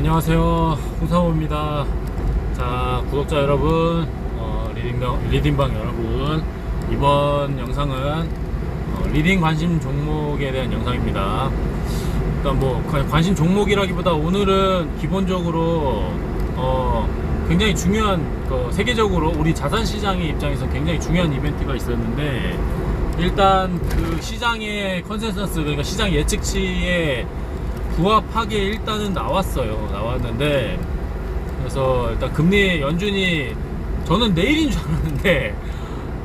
안녕하세요. 홍사호입니다. 자 구독자 여러분 어, 리딩방, 리딩방 여러분. 이번 영상은 어, 리딩 관심 종목에 대한 영상입니다. 일단 뭐 관- 관심 종목이라기보다 오늘은 기본적으로 어, 굉장히 중요한 그 세계적으로 우리 자산시장의 입장에서 굉장히 중요한 이벤트가 있었는데 일단 그 시장의 컨센서스 그러니까 시장 예측치에 부합하게 일단은 나왔어요. 나왔는데 그래서 일단 금리 연준이 저는 내일인 줄 알았는데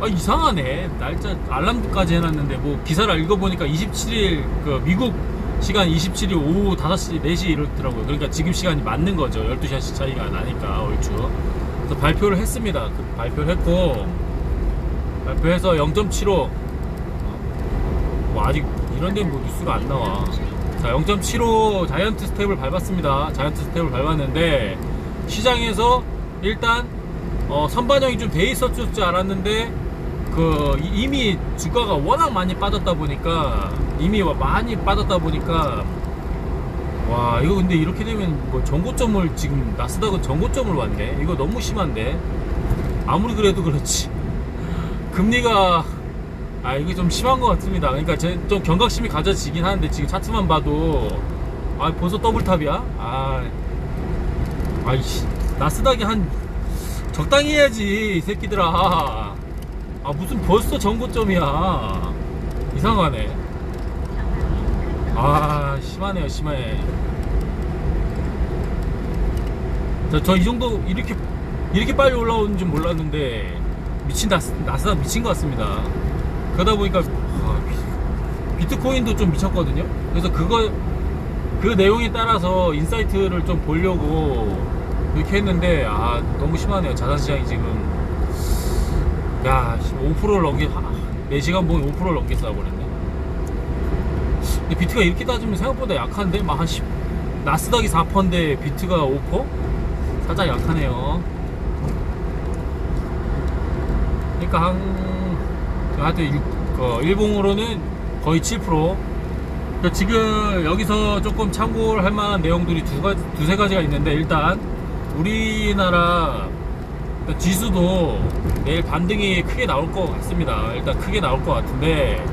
아, 이상하네 날짜 알람까지 해놨는데 뭐 기사를 읽어보니까 27일 그 미국 시간 27일 오후 5시 4시 이렇더라고요. 그러니까 지금 시간이 맞는 거죠. 12시간씩 차이가 나니까 얼추. 그래서 발표를 했습니다. 그 발표를 했고 발표해서 0.75 뭐 아직 이런 데는 뭐 뉴스가 안 나와. 자, 0.75 자이언트 스텝을 밟았습니다. 자이언트 스텝을 밟았는데 시장에서 일단 어, 선반영이 좀 돼 있었을 줄 알았는데 그 이- 이미 주가가 워낙 많이 빠졌다 보니까 이미 많이 빠졌다 보니까 와 이거 근데 이렇게 되면 뭐 전고점을 지금 나스닥은 전고점을 왔네. 이거 너무 심한데 아무리 그래도 그렇지 금리가 아 이게 좀 심한 것 같습니다. 그러니까 제 좀 경각심이 가져지긴 하는데 지금 차트만 봐도 아 벌써 더블탑이야? 아 아이씨 나스닥이 한 적당히 해야지 이 새끼들아. 아 무슨 벌써 전고점이야. 이상하네. 아 심하네요 심해. 저이 정도 이렇게 이렇게 빨리 올라오는 줄 몰랐는데 미친 나스, 나스닥 미친 것 같습니다. 그러다 보니까 아, 비- 비트코인도 좀 미쳤거든요. 그래서 그거 그 내용에 따라서 인사이트를 좀 보려고 이렇게 했는데 아 너무 심하네요. 자산시장이 지금 야 5%를 넘게 4시간 보면 5%를 넘게 쌓아버렸네. 근데 비트가 이렇게 따지면 생각보다 약한데 막 한 10, 나스닥이 4%인데 비트가 5%? 살짝 약하네요. 그러니까 한 하여튼 일- 그 일봉으로는 거의 7%. 그러니까 지금 여기서 조금 참고를 할 만한 내용들이 두 가지, 두세 가지가 있는데 일단 우리나라 그 지수도 내일 반등이 크게 나올 것 같습니다. 일단 크게 나올 것 같은데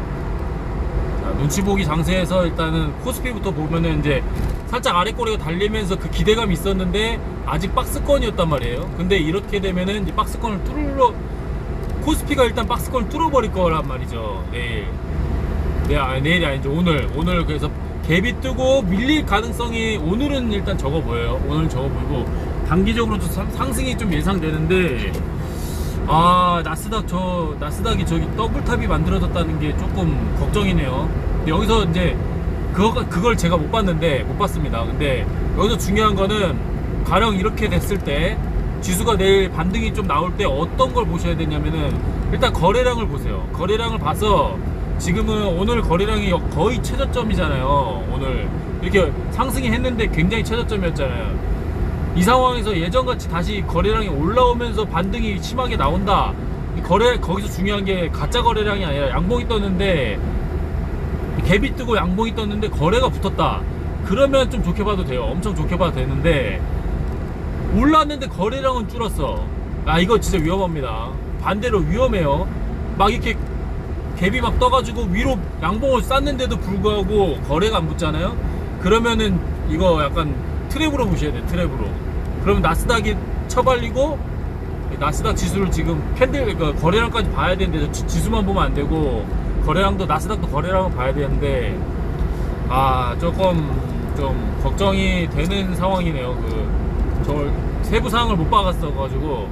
자, 눈치 보기 장세에서 일단은 코스피부터 보면은 이제 살짝 아래 꼬리가 달리면서 그 기대감이 있었는데 아직 박스권이었단 말이에요. 근데 이렇게 되면은 이제 박스권을 뚫러 코스피가 일단 박스권을 뚫어버릴 거란 말이죠. 내일. 네, 아, 내일이 아니죠. 오늘. 오늘 그래서 갭이 뜨고 밀릴 가능성이 오늘은 일단 적어 보여요. 오늘은 적어 보이고 단기적으로 좀 상- 상승이 좀 예상되는데 아 나스닥 저 나스닥이 저기 더블탑이 만들어졌다는 게 조금 걱정이네요. 근데 여기서 이제 그거 그걸 제가 못 봤는데 못 봤습니다. 근데 여기서 중요한 거는 가령 이렇게 됐을 때 지수가 내일 반등이 좀 나올 때 어떤 걸 보셔야 되냐면은 일단 거래량을 보세요. 거래량을 봐서 지금은 오늘 거래량이 거의 최저점이잖아요. 오늘 이렇게 상승이 했는데 굉장히 최저점이었잖아요. 이 상황에서 예전같이 다시 거래량이 올라오면서 반등이 심하게 나온다. 이 거래 거기서 중요한 게 가짜 거래량이 아니라 양봉이 떴는데 갭이 뜨고 양봉이 떴는데 거래가 붙었다. 그러면 좀 좋게 봐도 돼요. 엄청 좋게 봐도 되는데 올랐는데 거래량은 줄었어. 아 이거 진짜 위험합니다. 반대로 위험해요. 막 이렇게 갭이 막 떠가지고 위로 양봉을 쌌는데도 불구하고 거래가 안 붙잖아요. 그러면은 이거 약간 트랩으로 보셔야 돼. 트랩으로. 그러면 나스닥이 처발리고 나스닥 지수를 지금 캔들 그 거래량까지 봐야 되는데 지수만 보면 안 되고 거래량도 나스닥도 거래량을 봐야 되는데 아 조금 좀 걱정이 되는 상황이네요. 그 저 세부 사항을 못 봐갔어 가지고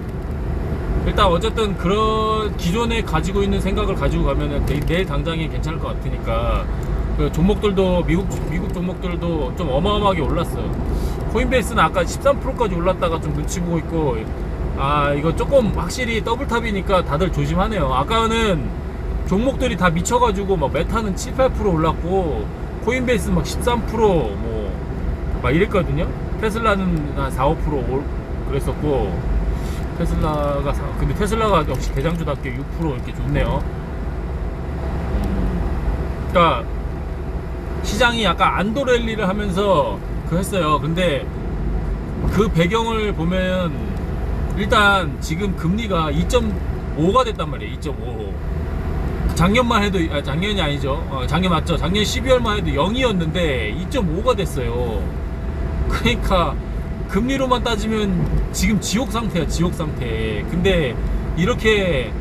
일단 어쨌든 그런 기존에 가지고 있는 생각을 가지고 가면은 내- 내일 당장에 괜찮을 것 같으니까 그 종목들도 미국 미국 종목들도 좀 어마어마하게 올랐어요. 코인베이스는 아까 13%까지 올랐다가 좀 눈치 보고 있고 아 이거 조금 확실히 더블탑이니까 다들 조심하네요. 아까는 종목들이 다 미쳐가지고 막 메타는 7, 8% 올랐고 코인베이스 막 13%뭐 막 이랬거든요. 테슬라는 한 4, 5% 올- 그랬었고 테슬라가 사- 근데 테슬라가 역시 대장주답게 6% 이렇게 좋네요. 음, 그러니까 시장이 약간 안도랠리를 하면서 그 했어요. 근데 그 배경을 보면 일단 지금 금리가 2.5가 됐단 말이에요. 2.5. 작년만 해도 아, 작년이 아니죠. 어, 작년 맞죠? 작년 12월만 해도 0이었는데 2.5가 됐어요. 그러니까 금리로만 따지면 지금 지옥 상태야, 지옥 상태. 근데 이렇게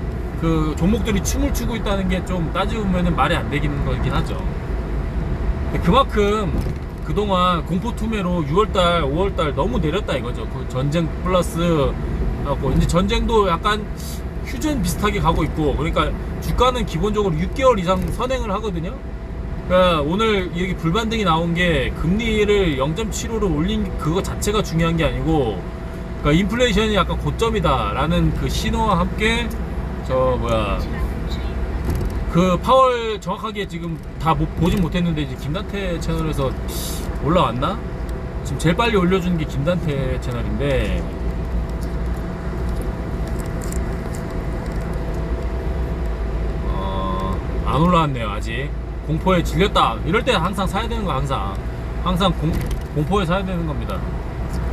그 종목들이 춤을 추고 있다는 게 좀 따지고 보면 말이 안 되긴 거긴 하죠. 그만큼 그동안 공포 투매로 6월달, 5월달 너무 내렸다 이거죠. 그 전쟁 플러스 하고 이제 전쟁도 약간 휴전 비슷하게 가고 있고 그러니까 주가는 기본적으로 6개월 이상 선행을 하거든요. 그러니까 오늘 이렇게 불반등이 나온 게 금리를 0.75로 올린 그거 자체가 중요한 게 아니고 그러니까 인플레이션이 약간 고점이다라는 그 신호와 함께 저 뭐야 그 파월 정확하게 지금 다 못- 보진 못했는데 이제 김단태 채널에서 올라왔나? 지금 제일 빨리 올려주는 게 김단태 채널인데 어, 안 올라왔네요 아직 공포에 질렸다 이럴 때 항상 사야 되는 거 항상 항상 공, 공포에 사야 되는 겁니다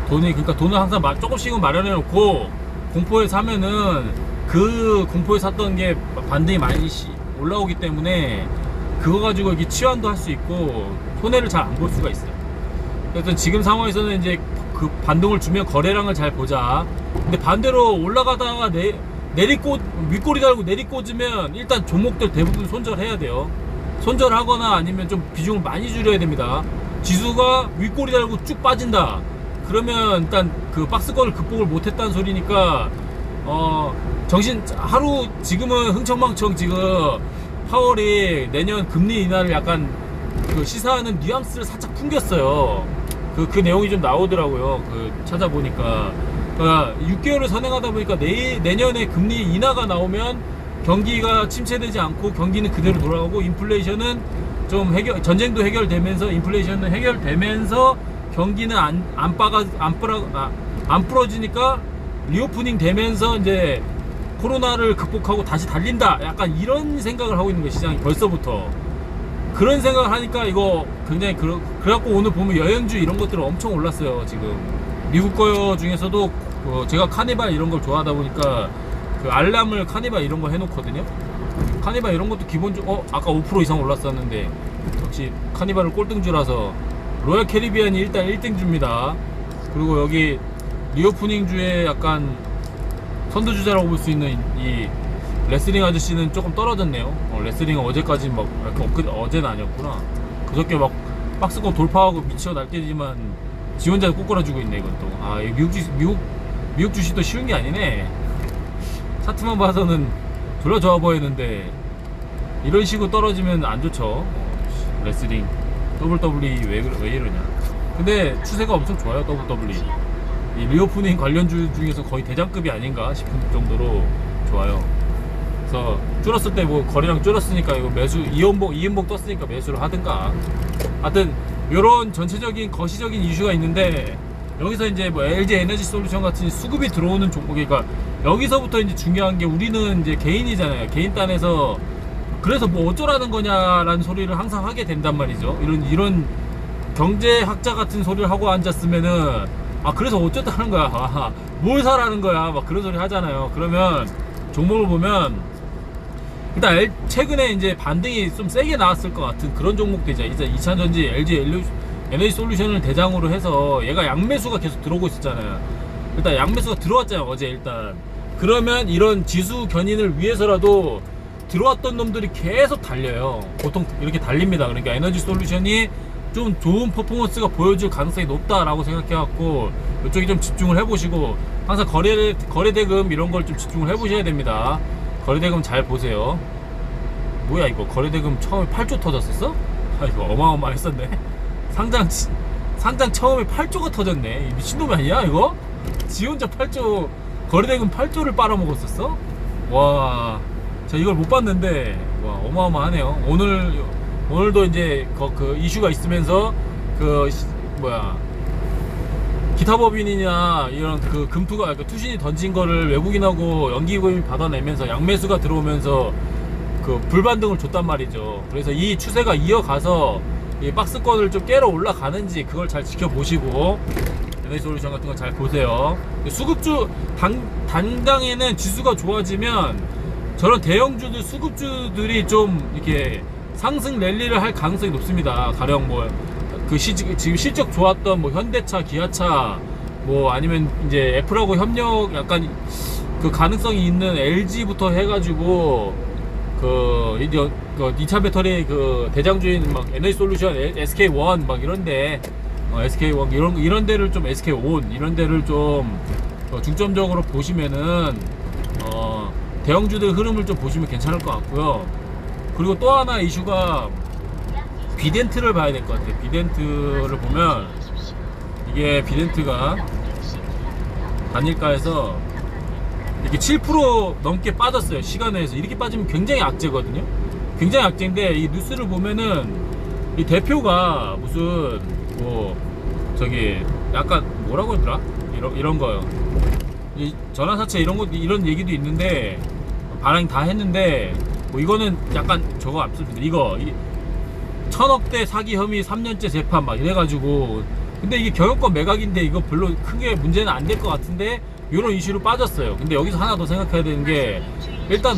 돈이 그러니까 돈을 항상 마- 조금씩은 마련해 놓고 공포에 사면은 그 공포에 샀던 게 반등이 많이 시- 올라오기 때문에 그거 가지고 이렇게 치환도 할 수 있고 손해를 잘 안 볼 수가 있어요. 그래서 지금 상황에서는 이제 그 반등을 주면 거래량을 잘 보자. 근데 반대로 올라가다가 내 내리꽂 윗꼬리 달고 내리꽂으면 일단 종목들 대부분 손절해야 돼요. 손절하거나 아니면 좀 비중을 많이 줄여야 됩니다. 지수가 윗꼬리 달고 쭉 빠진다. 그러면 일단 그 박스권을 극복을 못했다는 소리니까 어 정신 하루 지금은 흥청망청 지금 파월이 내년 금리 인하를 약간 그 시사하는 뉘앙스를 살짝 풍겼어요. 그, 그 내용이 좀 나오더라고요. 그 찾아보니까. 그러니까 6개월을 선행하다 보니까 내, 내년에 금리 인하가 나오면 경기가 침체되지 않고 경기는 그대로 돌아가고 인플레이션은 좀 해결, 전쟁도 해결되면서 인플레이션은 해결되면서 경기는 안, 안 빠가, 안 뿌라, 아, 안 부러지니까 리오프닝 되면서 이제 코로나를 극복하고 다시 달린다. 약간 이런 생각을 하고 있는 거예요, 시장이 벌써부터. 그런 생각을 하니까 이거 굉장히 그러, 그래갖고 오늘 보면 여행주 이런 것들은 엄청 올랐어요, 지금. 미국 거 중에서도 어, 제가 카니발 이런 걸 좋아하다 보니까 그 알람을 카니발 이런 거 해놓거든요. 카니발 이런 것도 기본적으로, 어, 아까 5% 이상 올랐었는데, 역시 카니발은 꼴등주라서 로얄 캐리비안이 일단 1등주입니다. 그리고 여기 리오프닝 주에 약간 선두주자라고 볼 수 있는 이 레슬링 아저씨는 조금 떨어졌네요. 어, 레슬링은 어제까지 막 그, 엊그, 어제는 아니었구나. 그저께 막 박스권 돌파하고 미쳐 날뛰지만 지 혼자 꼬꾸라주고 있네 이건 또. 아이 미국 주 미국 미국 주식도 쉬운 게 아니네. 차트만 봐서는 졸라 좋아 보이는데 이런 식으로 떨어지면 안 좋죠. 어, 레슬링 WWE 왜, 왜 이러냐. 근데 추세가 엄청 좋아요 WWE. 이 리오프닝 관련주 중에서 거의 대장급이 아닌가 싶은 정도로 좋아요. 그래서 줄었을 때 뭐 거래량 줄었으니까 이거 매수 이연봉 이연봉 떴으니까 매수를 하든가. 하여튼 이런 전체적인 거시적인 이슈가 있는데 여기서 이제 뭐 LG 에너지 솔루션 같은 수급이 들어오는 종목이니까 여기서부터 이제 중요한 게 우리는 이제 개인이잖아요. 개인 단에서 그래서 뭐 어쩌라는 거냐라는 소리를 항상 하게 된단 말이죠. 이런 이런 경제학자 같은 소리를 하고 앉았으면은 아 그래서 어쩌다는 거야 아, 뭘 사라는 거야 막 그런 소리 하잖아요 그러면 종목을 보면 일단 엘- 최근에 이제 반등이 좀 세게 나왔을 것 같은 그런 종목들이죠 이제 2차전지 LG 엘리- 에너지 솔루션을 대장으로 해서 얘가 양매수가 계속 들어오고 있었잖아요 일단 양매수가 들어왔잖아요 어제 일단 그러면 이런 지수 견인을 위해서라도 들어왔던 놈들이 계속 달려요. 보통 이렇게 달립니다. 그러니까 에너지 솔루션이 좀 좋은 퍼포먼스가 보여줄 가능성이 높다라고 생각해갖고 이쪽에 좀 집중을 해보시고 항상 거래 거래대금 이런 걸 좀 집중을 해보셔야 됩니다. 거래대금 잘 보세요. 뭐야 이거 거래대금 처음에 8조 터졌었어? 아 이거 어마어마했었네. 상장 치- 상장 처음에 8조가 터졌네. 이 미친놈 아니야 이거? 지 혼자 8조 거래대금 8조를 빨아먹었었어? 와, 저 이걸 못 봤는데 와 어마어마하네요. 오늘 오늘도 이제 그, 그 이슈가 있으면서 그 시- 뭐야 기타 법인이나 이런 그 금투가 그 투신이 던진 거를 외국인하고 연기금이 받아내면서 양매수가 들어오면서 그 불반등을 줬단 말이죠. 그래서 이 추세가 이어가서 이 박스권을 좀 깨러 올라가는지 그걸 잘 지켜보시고 에너지 솔루션 같은 거 잘 보세요. 수급주 당, 당장에는 지수가 좋아지면 저런 대형주들 수급주들이 좀 이렇게 상승 랠리를 할 가능성이 높습니다. 가령 뭐그 지금 실적 좋았던 뭐 현대차, 기아차 뭐 아니면 이제 애플하고 협력 약간 그 가능성이 있는 LG부터 해가지고 그 이제 그 2차 배터리 그 대장주인 막 에너지 솔루션 SK1 막 이런데 어, SK1 이런 이런 데를 좀 SK5 이런 데를 좀 어, 중점적으로 보시면은 어 대형주들 흐름을 좀 보시면 괜찮을 것 같고요. 그리고 또 하나 이슈가 비덴트를 봐야 될 것 같아요. 비덴트를 보면 이게 비덴트가 단일가에서 이렇게 7% 넘게 빠졌어요. 시간에서 이렇게 빠지면 굉장히 악재거든요. 굉장히 악재인데 이 뉴스를 보면은 이 대표가 무슨 뭐 저기 약간 뭐라고 했더라? 이런 이런 거요. 이 전화 사채 이런 거 이런 얘기도 있는데 반항 다 했는데 뭐 이거는 약간 저거 앞섭니다. 이거 이 천억대 사기 혐의 3년째 재판 막 이래가지고 근데 이게 경영권 매각인데 이거 별로 크게 문제는 안 될 것 같은데 이런 이슈로 빠졌어요. 근데 여기서 하나 더 생각해야 되는 게 일단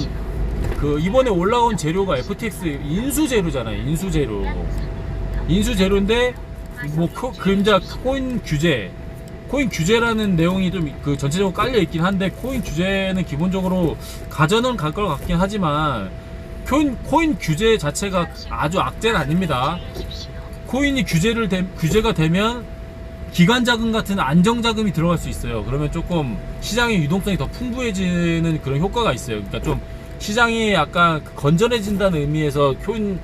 그 이번에 올라온 재료가 FTX 인수 재료잖아요. 인수 재료. 인수 재료인데 뭐 코- 그림자 코인 규제 코인 규제라는 내용이 좀 그 전체적으로 깔려 있긴 한데 코인 규제는 기본적으로 가전은 갈것 같긴 하지만 코인, 코인 규제 자체가 아주 악재는 아닙니다. 코인이 규제를 되, 규제가 되면 기관 자금 같은 안정 자금이 들어갈 수 있어요. 그러면 조금 시장의 유동성이 더 풍부해지는 그런 효과가 있어요. 그러니까 좀 시장이 약간 건전해진다는 의미에서 코인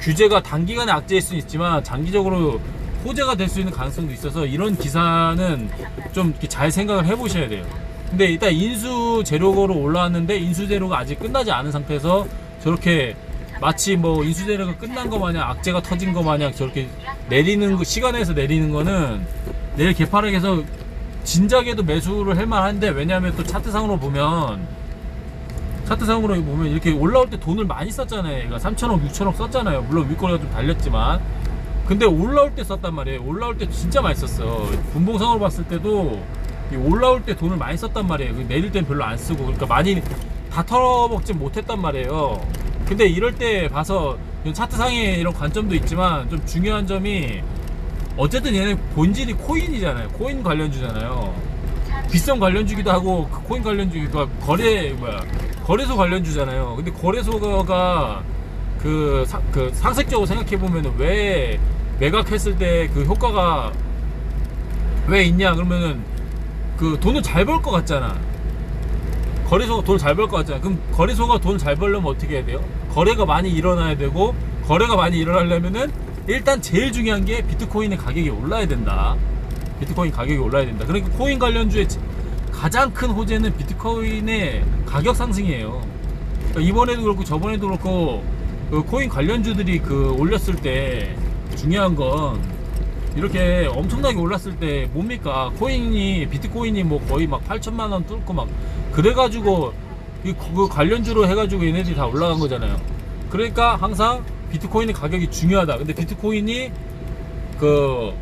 규제가 단기간에 악재일 수 있지만 장기적으로 호재가 될 수 있는 가능성도 있어서 이런 기사는 좀 잘 생각을 해보셔야 돼요. 근데 일단 인수 재료로 올라왔는데 인수 재료가 아직 끝나지 않은 상태에서 저렇게 마치 뭐 인수 재료가 끝난 거 마냥 악재가 터진 거 마냥 저렇게 내리는 거 시간에서 내리는 거는 내일 개파락에서 진작에도 매수를 할 만한데 왜냐하면 또 차트상으로 보면 차트상으로 보면 이렇게 올라올 때 돈을 많이 썼잖아요. 그러니까 3천억, 6천억 썼잖아요. 물론 윗꼬리가 좀 달렸지만. 근데 올라올 때 썼단 말이에요. 올라올 때 진짜 많이 썼어. 분봉상으로 봤을 때도 이 올라올 때 돈을 많이 썼단 말이에요. 그 내릴 땐 별로 안 쓰고. 그러니까 많이 다 털어먹지 못했단 말이에요. 근데 이럴 때 봐서 차트상의 이런 관점도 있지만 좀 중요한 점이 어쨌든 얘네 본질이 코인이잖아요. 코인 관련주잖아요. 비싼 관련주기도 하고 그 코인 관련주기가 거래 뭐야 거래소 관련주잖아요. 근데 거래소가 그, 사, 그 상식적으로 생각해 보면은 왜 매각했을 때 그 효과가 왜 있냐 그러면은 그 돈을 잘 벌 것 같잖아. 거래소가 돈을 잘 벌 것 같잖아. 그럼 거래소가 돈잘 벌려면 어떻게 해야 돼요? 거래가 많이 일어나야 되고 거래가 많이 일어나려면은 일단 제일 중요한 게 비트코인의 가격이 올라야 된다. 비트코인 가격이 올라야 된다. 그러니까 코인 관련주의 가장 큰 호재는 비트코인의 가격 상승이에요. 그러니까 이번에도 그렇고 저번에도 그렇고 그 코인 관련주들이 그 올렸을 때 중요한 건 이렇게 엄청나게 올랐을 때 뭡니까 코인이 비트코인이 뭐 거의 막 8천만 원 뚫고 막 그래가지고 이 그 관련주로 해가지고 얘네들이 다 올라간 거잖아요. 그러니까 항상 비트코인의 가격이 중요하다. 근데 비트코인이 그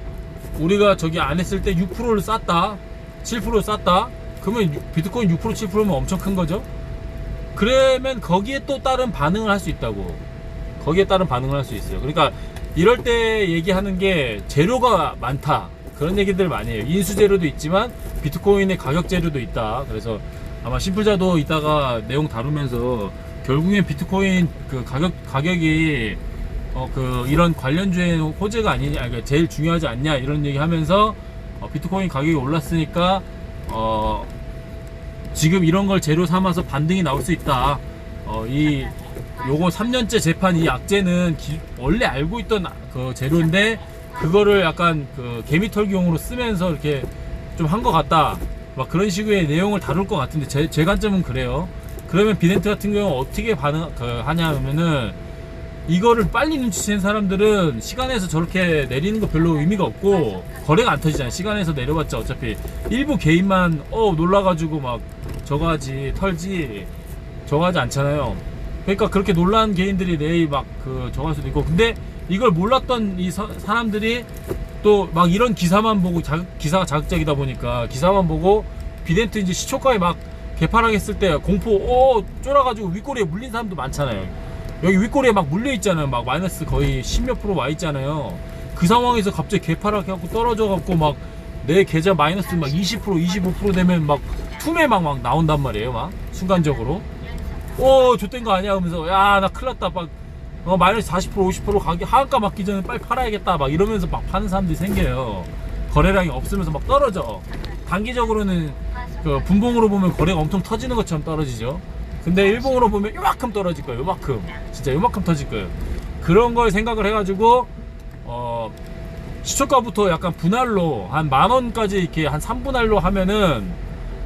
우리가 저기 안 했을 때 6%를 쌌다, 7%를 쌌다. 그러면 유- 비트코인 6% 7%면 엄청 큰 거죠. 그러면 거기에 또 다른 반응을 할 수 있다고. 거기에 따른 반응을 할 수 있어요. 그러니까 이럴 때 얘기하는 게 재료가 많다. 그런 얘기들 많이 해요. 인수 재료도 있지만 비트코인의 가격 재료도 있다. 그래서 아마 심플자도 이따가 내용 다루면서 결국엔 비트코인 그 가격 가격이 어 그 이런 관련주의 호재가 아니냐, 그러니까 제일 중요하지 않냐 이런 얘기하면서 어, 비트코인 가격이 올랐으니까 어 지금 이런 걸 재료 삼아서 반등이 나올 수 있다. 어, 이 요거 3년째 재판 이 악재는 기- 원래 알고 있던 그 재료인데 그거를 약간 그 개미털기용으로 쓰면서 이렇게 좀 한 것 같다. 막 그런 식의 내용을 다룰 것 같은데 제, 제 관점은 그래요. 그러면 비덴트 같은 경우 어떻게 반응 그, 하냐 하면은 이거를 빨리 눈치챈 사람들은 시간에서 저렇게 내리는 거 별로 의미가 없고 거래가 안 터지잖아요. 시간에서 내려봤자 어차피 일부 개인만 어 놀라가지고 막 저거 하지 털지 저거 하지 않잖아요. 그러니까 그렇게 놀란 개인들이 내일 막그 저거 할 수도 있고 근데 이걸 몰랐던 이 서- 사람들이 또 막 이런 기사만 보고 자, 기사가 자극적이다 보니까 기사만 보고 비덴트 이제 시초가에 막 개파락했을 때 공포 오 쫄아가지고 윗꼬리에 물린 사람도 많잖아요. 여기 윗꼬리에 막 물려 있잖아요. 막 마이너스 거의 10몇 프로 와 있잖아요. 그 상황에서 갑자기 개파락 해갖고 떨어져갖고 막 내 계좌 마이너스 막 20% 25% 되면 막 투매 막, 막 나온단 말이에요. 막 순간적으로. 오 좆된 거 아니야 하면서 야 나 큰일 났다 막 어, 마이너스 40% 50% 가격 하한가 맞기 전에 빨리 팔아야겠다 막 이러면서 막 파는 사람들이 생겨요 거래량이 없으면서 막 떨어져 단기적으로는 그 분봉으로 보면 거래가 엄청 터지는 것처럼 떨어지죠. 근데 일봉으로 보면 요만큼 떨어질 거예요. 요만큼. 진짜 요만큼 터질 거예요. 그런 걸 생각을 해가지고 어 시초가부터 약간 분할로 한 만 원까지 이렇게 한 3분할로 하면은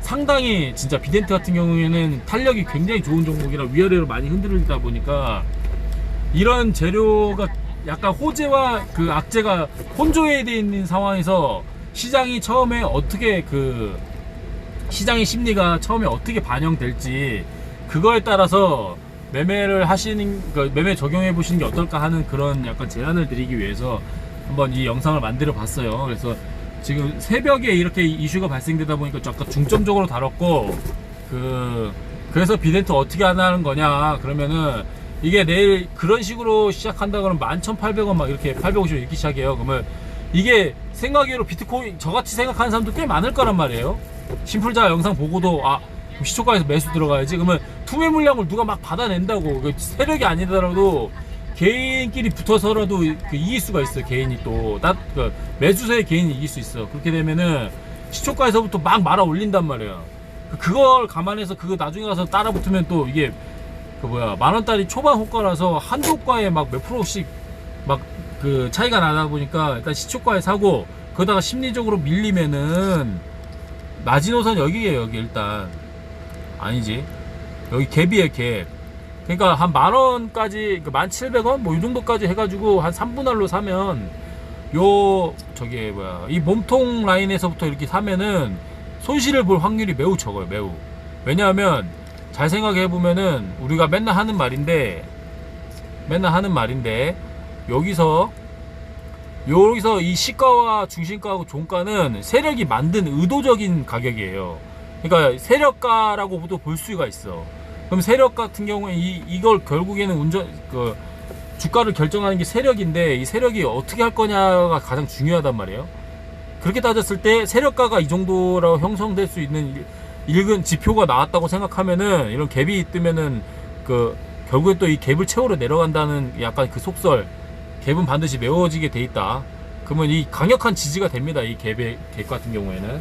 상당히 진짜 비덴트 같은 경우에는 탄력이 굉장히 좋은 종목이라 위아래로 많이 흔들리다 보니까 이런 재료가 약간 호재와 그 악재가 혼조해 돼 있는 상황에서 시장이 처음에 어떻게 그 시장의 심리가 처음에 어떻게 반영될지 그거에 따라서 매매를 하시는 그 매매 적용해 보시는 게 어떨까 하는 그런 약간 제안을 드리기 위해서 한번 이 영상을 만들어 봤어요. 그래서 지금 새벽에 이렇게 이슈가 발생되다 보니까 약간 중점적으로 다뤘고 그 그래서 비덴트 어떻게 하는 거냐 그러면은 이게 내일 그런 식으로 시작한다 그러면 11,800원 막 이렇게 850원 이렇게 시작해요. 그러면 이게 생각외로 비트코인 저같이 생각하는 사람도 꽤 많을 거란 말이에요. 심플자 영상 보고도 아 시초가에서 매수 들어가야지. 그러면 투매 물량을 누가 막 받아낸다고. 그 세력이 아니더라도 개인끼리 붙어서라도 그 이길 수가 있어요 개인이 또그 매수세의 개인이 이길 수 있어. 그렇게 되면은 시초가에서부터 막 말아 올린단 그- 그걸 감안해서 그거 나중에 가서 따라 붙으면 또 이게 그 뭐야 만 원짜리 초반 호가라서 한두 호가에 막 몇 프로씩 막 그 차이가 나다 보니까 일단 시초가에 사고 그러다가 심리적으로 밀리면은 마지노선 여기에요 여기 일단. 아니지. 여기 갭이에요 갭. 그러니까 한 만원까지 그 1700원? 뭐 이 정도까지 해가지고 한 3분할로 사면 요 저기 뭐야. 이 몸통 라인에서부터 이렇게 사면은 손실을 볼 확률이 매우 적어요 매우. 왜냐하면 잘 생각해 보면은 우리가 맨날 하는 말인데 맨날 하는 말인데 여기서 여기서 이 시가와 중심가하고 종가는 세력이 만든 의도적인 가격이에요. 그러니까 세력가라고도 볼 수가 있어. 그럼 세력 같은 경우에 이 이걸 결국에는 운전 그 주가를 결정하는 게 세력인데 이 세력이 어떻게 할 거냐가 가장 중요하단 말이에요. 그렇게 따졌을 때 세력가가 이 정도라고 형성될 수 있는 일- 일근 지표가 나왔다고 생각하면은 이런 갭이 뜨면은 그 결국에 또 이 갭을 채우러 내려간다는 약간 그 속설 갭은 반드시 메워지게 돼 있다. 그러면 이 강력한 지지가 됩니다. 이 갭의 갭 같은 경우에는.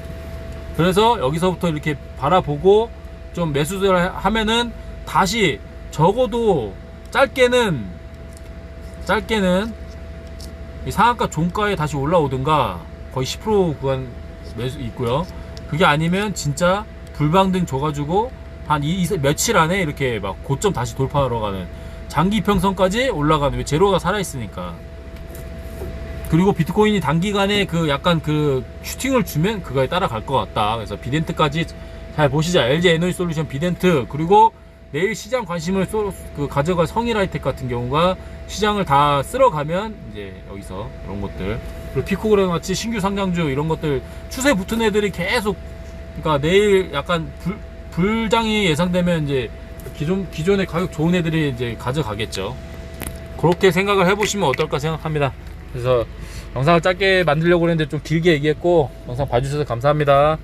그래서 여기서부터 이렇게 바라보고 좀 매수를 하면은 다시 적어도 짧게는 짧게는 이 상한가 종가에 다시 올라오든가 거의 10% 구간 매수 있고요. 그게 아니면 진짜 불방등 줘가지고 한 이, 이- 며칠 안에 이렇게 막 고점 다시 돌파하러 가는 장기 평선까지 올라가는 왜 제로가 살아 있으니까. 그리고 비트코인이 단기간에 그 약간 그 슈팅을 주면 그거에 따라갈 것 같다. 그래서 비덴트까지 잘 보시자. LG 에너지 솔루션 비덴트 그리고 내일 시장 관심을 쏘, 그 가져갈 성일하이텍 같은 경우가 시장을 다 쓸어가면 이제 여기서 이런 것들 그리고 피코그램 같이 신규 상장주 이런 것들 추세 붙은 애들이 계속 그러니까 내일 약간 불, 불장이 예상되면 이제 기존 기존의 가격 좋은 애들이 이제 가져가겠죠. 그렇게 생각을 해보시면 어떨까 생각합니다. 그래서 영상을 짧게 만들려고 했는데 좀 길게 얘기했고 영상 봐주셔서 감사합니다.